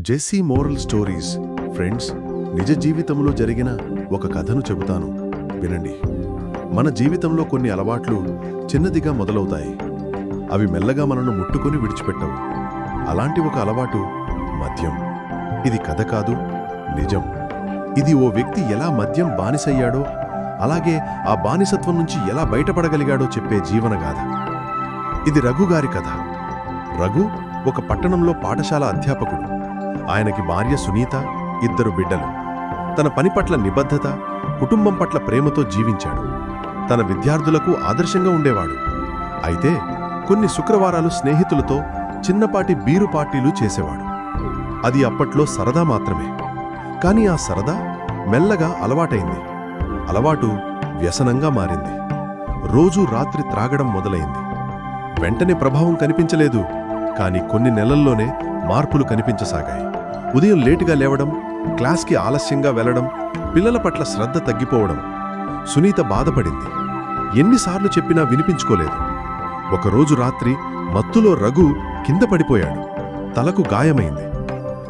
Jessie moral stories. Friends నిజ జీవితంలో జరిగిన ఒక కథను చెబుతాను. వినండి. మన జీవితంలో కొన్ని అలవాట్లు చిన్నదిగా మొదలవుతాయి. అవి మెల్లగా మనను ముట్టుకొని విడిచిపెట్టవు. అలాంటి ఒక అలవాటు మద్యం. ఇది కథ కాదు నిజం. ఇది ఓ వ్యక్తి ఎలా మద్యం బానిసయ్యాడో అలాగే ఆ బానిసత్వం నుంచి ఎలా బయటపడగలిగాడో చెప్పే జీవనగాథ ఇది రఘుగారి కథ. రఘు ఒక పట్టణంలో పాఠశాల అధ్యాపకుడు. ఆయనకి భార్య సునీత ఇద్దరు బిడ్డలు. తన పని పట్ల నిబద్ధత కుటుంబం పట్ల ప్రేమతో జీవించాడు. తన విద్యార్థులకు ఆదర్శంగా ఉండేవాడు. అయితే కొన్ని శుక్రవారాలు స్నేహితులతో చిన్నపాటి బీరు పార్టీలు చేసేవాడు. అది అప్పట్లో సరదా మాత్రమే. కానీ ఆ సరదా మెల్లగా అలవాటైంది. అలవాటు వ్యసనంగా మారింది. రోజూ రాత్రి త్రాగడం మొదలైంది. వెంటనే ప్రభావం కనిపించలేదు. కానీ కొన్ని నెలల్లోనే మార్పులు కనిపించసాగాయి. ఉదయం లేటుగా లేవడం క్లాస్కి ఆలస్యంగా వెళ్ళడం పిల్లల పట్ల శ్రద్ధ తగ్గిపోవడం సునీత బాధపడింది. ఎన్నిసార్లు చెప్పినా వినిపించుకోలేదు. ఒకరోజు రాత్రి మత్తులో రఘు కింద పడిపోయాడు. తలకు గాయమైంది.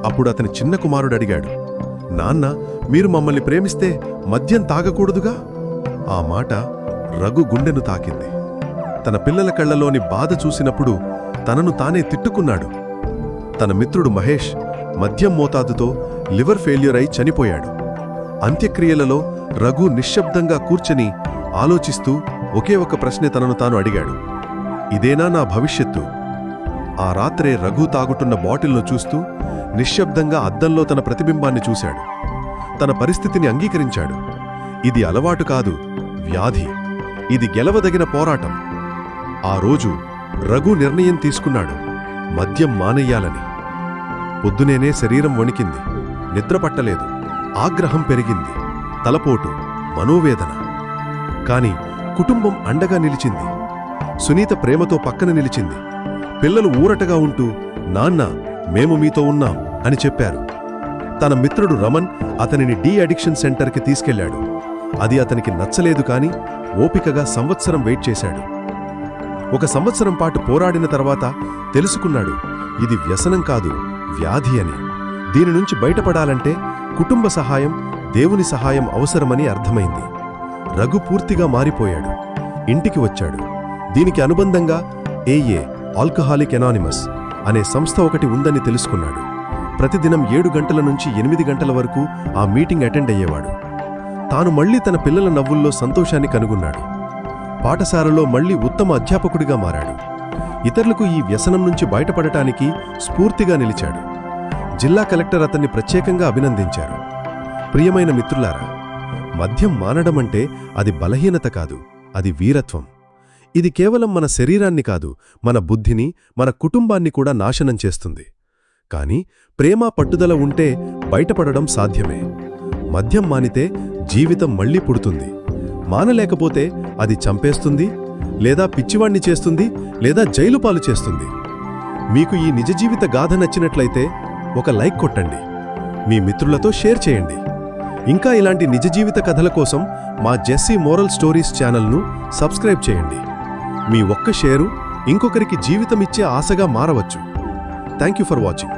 అప్పుడు అతని చిన్న కుమారుడు అడిగాడు నాన్న మీరు మమ్మల్ని ప్రేమిస్తే మద్యం తాగకూడదుగా? ఆ మాట రఘు గుండెను తాకింది. తన పిల్లల కళ్ళలోని బాధ చూసినప్పుడు తనను తానే తిట్టుకున్నాడు. తన మిత్రుడు మహేష్ మద్యం మోతాదుతో లివర్ ఫెయిల్యూర్ అయి చనిపోయాడు. అంత్యక్రియలలో రఘు నిశ్శబ్దంగా కూర్చొని ఆలోచిస్తూ ఒకే ఒక ప్రశ్నే తనను తాను అడిగాడు. ఇదేనా నా భవిష్యత్తు? ఆ రాత్రే రఘు తాగుతున్న బాటిల్ను చూస్తూ నిశ్శబ్దంగా అద్దంలో తన ప్రతిబింబాన్ని చూశాడు. తన పరిస్థితిని అంగీకరించాడు. ఇది అలవాటు కాదు వ్యాధి. ఇది గెలవదగిన పోరాటం. ఆ రోజు రఘు నిర్ణయం తీసుకున్నాడు. మద్యం మానెయ్యాలని పొద్దునేనే శరీరం వణికింది. నిద్ర పట్టలేదు. ఆగ్రహం పెరిగింది. తలపోటు మనోవేదన. కాని కుటుంబం అండగా నిలిచింది. సునీత ప్రేమతో పక్కన నిలిచింది. పిల్లలు ఊరటగా ఉంటూ నాన్న మేము మీతో ఉన్నాం అని చెప్పారు. తన మిత్రుడు రమన్ అతనిని డీ అడిక్షన్ సెంటర్కి తీసుకెళ్ళాడు. అది అతనికి నచ్చలేదు కాని ఓపికగా సంవత్సరం వెయిట్ చేశాడు. ఒక సంవత్సరం పాటు పోరాడిన తర్వాత తెలుసుకున్నాడు ఇది వ్యసనం కాదు వ్యాధి అని. దీని నుంచి బయటపడాలంటే కుటుంబ సహాయం దేవుని సహాయం అవసరమని అర్థమైంది. రఘు పూర్తిగా మారిపోయాడు. ఇంటికి వచ్చాడు. దీనికి అనుబంధంగా ఏఏ ఆల్కహాలిక్ ఎనానిమస్ అనే సంస్థ ఒకటి ఉందని తెలుసుకున్నాడు. ప్రతిదినం ఏడు గంటల నుంచి ఎనిమిది గంటల వరకు ఆ మీటింగ్ అటెండ్ అయ్యేవాడు. తాను మళ్ళీ తన పిల్లల నవ్వుల్లో సంతోషాన్ని కనుగొన్నాడు. పాఠశాలలో మళ్ళీ ఉత్తమ అధ్యాపకుడిగా మారాడు. ఇతరులకు ఈ వ్యసనం నుంచి బయటపడటానికి స్ఫూర్తిగా నిలిచాడు. జిల్లా కలెక్టర్ అతన్ని ప్రత్యేకంగా అభినందించారు. ప్రియమైన మిత్రులారా మద్యం మానడమంటే అది బలహీనత కాదు అది వీరత్వం. ఇది కేవలం మన శరీరాన్ని కాదు మన బుద్ధిని మన కుటుంబాన్ని కూడా నాశనం చేస్తుంది. కాని ప్రేమ పట్టుదల ఉంటే బయటపడడం సాధ్యమే. మద్యం మానితే జీవితం మళ్ళీ పుడుతుంది. మానలేకపోతే అది చంపేస్తుంది లేదా పిచ్చివాణ్ణి చేస్తుంది లేదా జైలు పాలు చేస్తుంది. మీకు ఈ నిజ జీవిత గాథ నచ్చినట్లయితే ఒక లైక్ కొట్టండి. మీ మిత్రులతో షేర్ చేయండి. ఇంకా ఇలాంటి నిజ జీవిత కథల కోసం మా జెస్సీ మోరల్ స్టోరీస్ ఛానల్ను సబ్స్క్రైబ్ చేయండి. మీ ఒక్క షేరు ఇంకొకరికి జీవితమిచ్చే ఆశగా మారవచ్చు. Thank you for watching.